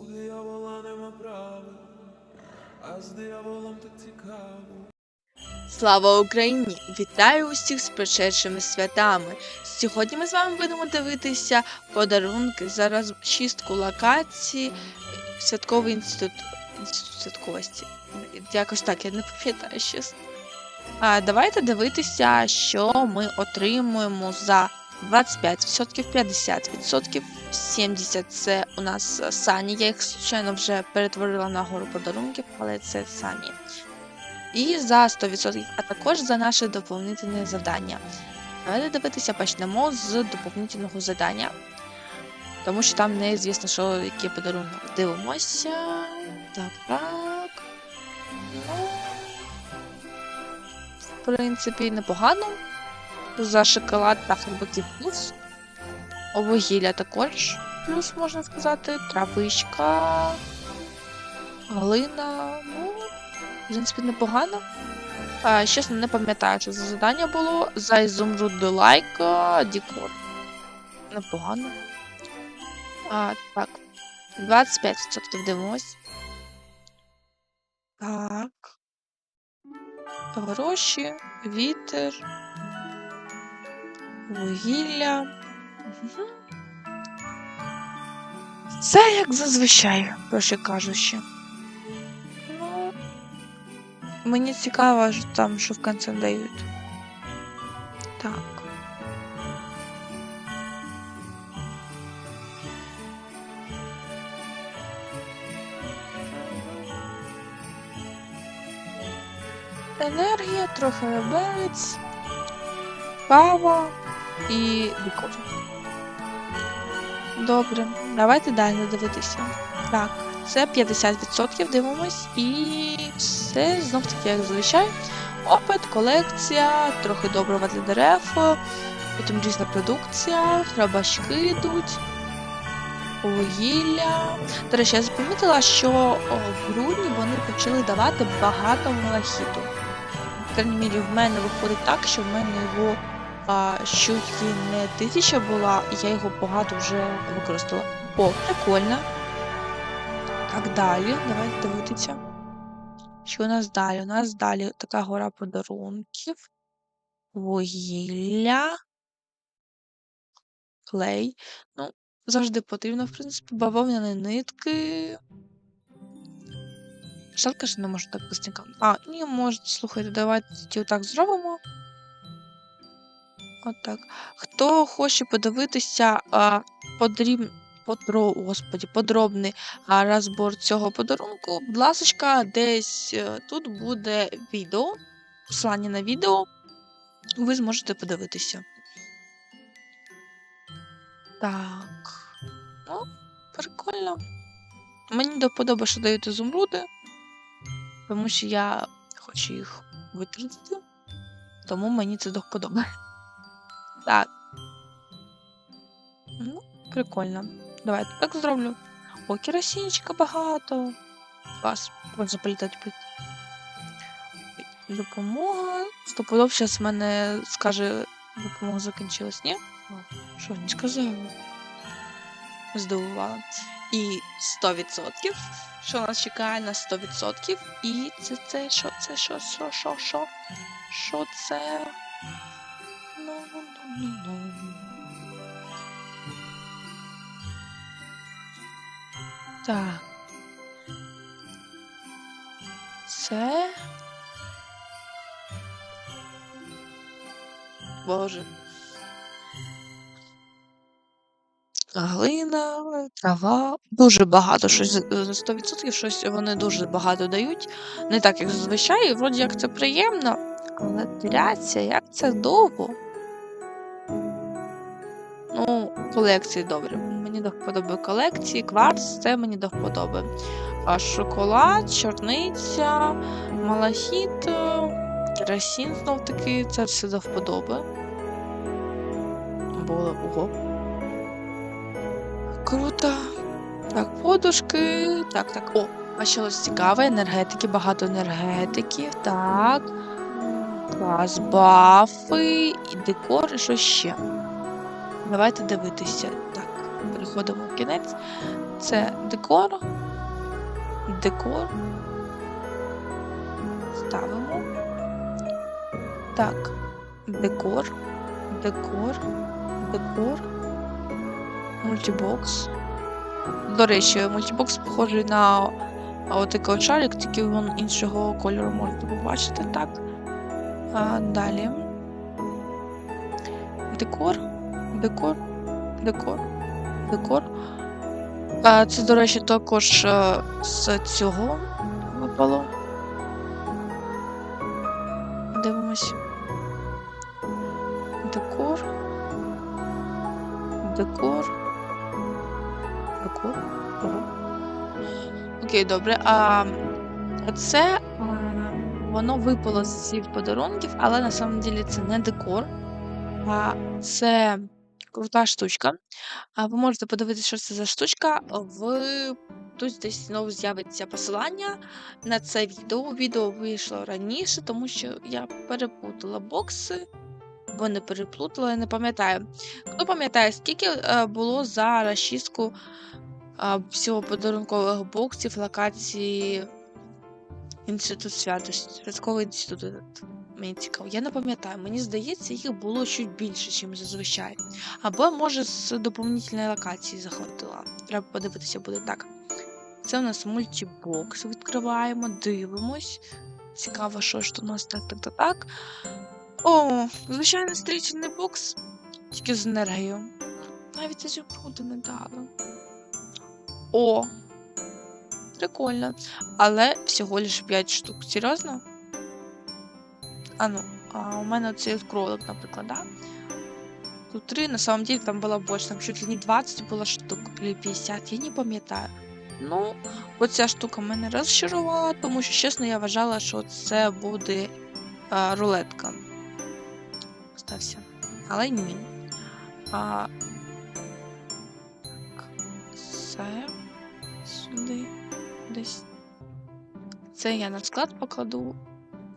У диявола нема права, а з дияволом так цікаво. Слава Україні! Вітаю усіх з пришедшими святами. Сьогодні ми з вами будемо дивитися подарунки за розчистку локації святковий інститут інститут святковості. Якось так, я не пам'ятаю щось. А давайте дивитися, що ми отримуємо за 25%, 50%, 70% це у нас е, сані. Я їх, звичайно, вже перетворила на гору подарунків, але це сані і за 100%, а також за наше доповнительне завдання. Давайте дивитися, почнемо з доповнительного завдання. Тому що там неізвісно, що який подарунок. Дивимося. Так, так. В принципі, непогано. За шоколад хлібаків плюс. Вугілля також плюс, можна сказати. Травичка. Глина. Ну, в принципі, непогано. А, чесно, не пам'ятаю, що за завдання було. За ізумруд лайка, декор. Непогано. А, так. 25% дивимось. Так. Гроші, вітер. Вугілля. Все як зазвичай, проще кажучи. Ну, Мені цікаво, що там, що в кінці дають. Так. Енергія, трохи ребець, кава і лікор. Добре, давайте далі дивитися. Так, це 50% дивимось і все знов таки, як зазвичай. Опит, колекція, трохи добрива для дерев, потім різна продукція, храбачки йдуть, вугілля. До речі, я запомітила, що в грудні вони почали давати багато малахіту. В мірі, в мене виходить так, що в мене його а, щутки не тисяча була, і я його багато вже використала. О, прикольно. Так, далі. Давайте дивитися. Що у нас далі? У нас далі така гора подарунків. Вугілля. Клей. Ну, завжди потрібно, в принципі, бавовняні нитки. Жалко, що не можу так быстренько. А, ні, може, слухайте, давайте тоді так зробимо. Отак. Хто хоче подивитися а, подріб... подро... Господі, подробний а, розбор цього подарунку, будь ласка, десь е, тут буде відео, посилання на відео, ви зможете подивитися. Так. Ну, прикольно. Мені до вподоби, що дають ізумруди, тому що я хочу їх витратити, тому мені це до вподоби. Так. Ну, прикольно. Давайте так зроблю. О, керосинчика багато. Клас. Можна політати пити. Допомога. Стопудов зараз мене скаже, допомога закінчилась, ні? Що не сказала? Здивувала. І 100%. Що нас чекає на 100%. І це це що, це що, що, що, що? Що це? Так. Це. Боже. Глина, трава. Дуже багато щось за за 100% щось вони дуже багато дають. Не так, як зазвичай, і вроді як це приємно, але тряться, як це довго. Ну, колекції добре. Мені до вподоби колекції, кварц, це мені до вподоби. А шоколад, чорниця, малахіт, керосин знов таки, це все до вподоби. Було ого. Круто. Так, подушки. Так, так. О, а що ось цікаве, енергетики, багато енергетиків. Так. Клас, бафи, і декор, і що ще. Давайте дивитися. Так, переходимо в кінець. Це декор. Декор. Ставимо. Так. Декор. Декор. Декор. Мультибокс. До речі, мультибокс похожий на отакий от шарик, тільки він іншого кольору можете побачити, так. А, далі. Декор. Декор. Декор. Декор. А, це, до речі, також е, з цього випало. Дивимось. Декор. Декор. Декор. Окей, добре. А це воно випало з цих подарунків, але на самом деле це не декор. А це крута штучка. Ви можете подивитися, що це за штучка. В тут десь знову з'явиться посилання на це відео. Відео вийшло раніше, тому що я переплутала бокси. Бо не переплутала, я не пам'ятаю. Хто пам'ятає, скільки е, було за розчистку е, всього подарункових боксів локації Інститут святості, святковий інститут. Мені цікаво. Я не пам'ятаю, мені здається, їх було чуть більше, ніж зазвичай. Або, може, з доповнительної локації заходила. Треба подивитися буде так. Це у нас мультібокс. Відкриваємо, дивимось. Цікаво, що ж у нас так, так, так, так. О, звичайно, стрічний бокс, тільки з енергією. Навіть ізюпруду не дали. О! Прикольно. Але всього лиш 5 штук. Серйозно? А ну, а у мене цей кролик, наприклад, да? Тут 3, на самом деле там було більше, там чуть ли не 20 було штук, или 50, я не пам'ятаю. Ну, оця штука мене розчарувала, тому що, чесно, я вважала, що це буде а, рулетка. Стався. Але ні. А, десь. Це я на склад покладу.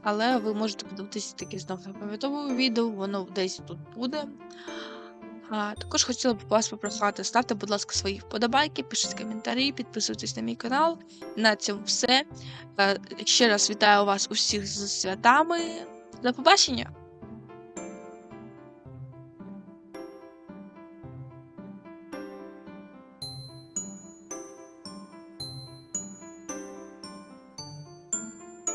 Але ви можете подивитися таке знову на пам'ятовому відео, воно десь тут буде. А, також хотіла б вас попрохати, ставте, будь ласка, свої вподобайки, пишіть коментарі, підписуйтесь на мій канал. На цьому все. Е, Ще раз вітаю вас усіх з святами. До побачення!